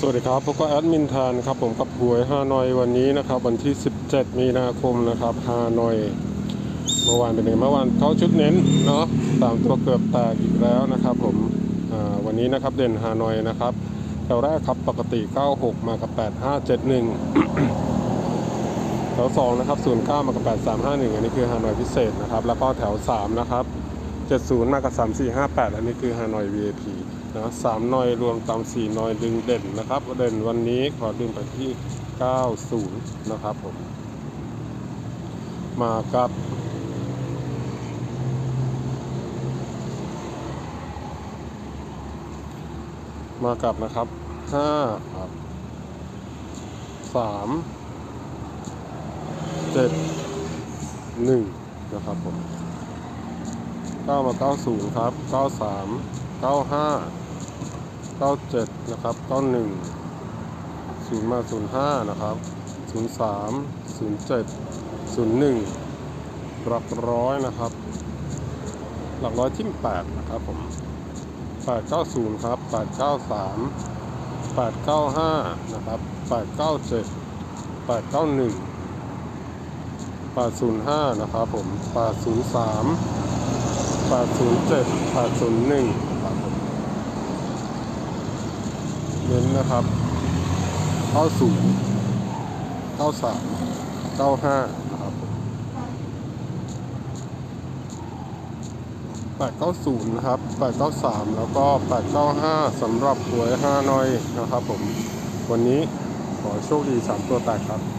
สวัสดีครับพบกับแอดมินทานครับผมกับหวยฮานอยวันนี้นะครับ วันที่ 17 มีนาคมนะครับฮานอย เมื่อวานเป็นไงเมื่อวานเขาชุดเน้นเนาะสามตัวเกือบแตกอีกแล้วนะครับ ผมวันนี้นะครับเด่นฮานอยนะครับแถวแรกครับปกติ 96 มากับ 8571 แถว 2 นะครับ 09 มากับ 8351 อันนี้คือฮานอยพิเศษนะครับ แล้วก็แถว 3 นะครับ 70 มากับ 3458 อันนี้คือฮานอย VIP นะสามน้อยรวมตามสี่น้อยดึงเด่นนะครับ เด่นวันนี้ขอดึงไปที่เก้าศูนย์นะครับผม มากับมากลับนะครับห้าครับสามเจ็ดหนึ่งนะครับผมเก้ามาเก้าศูนย์ครับเก้าสามเก้าห้า 93 95 97นะครับ91 0มา05นะครับ03 07 01หลักร้อยนะครับ หลักร้อยที่8นะครับผม890ครับ893 895นะครับ897 891 805นะครับผม803 807 801ครับผมเน้น นะครับ90 93 95นะครับผม890นะครับ893แล้วก็895สำหรับหวย5น้อยนะครับผม วันนี้ขอโชคดี3ตัวแตกครับ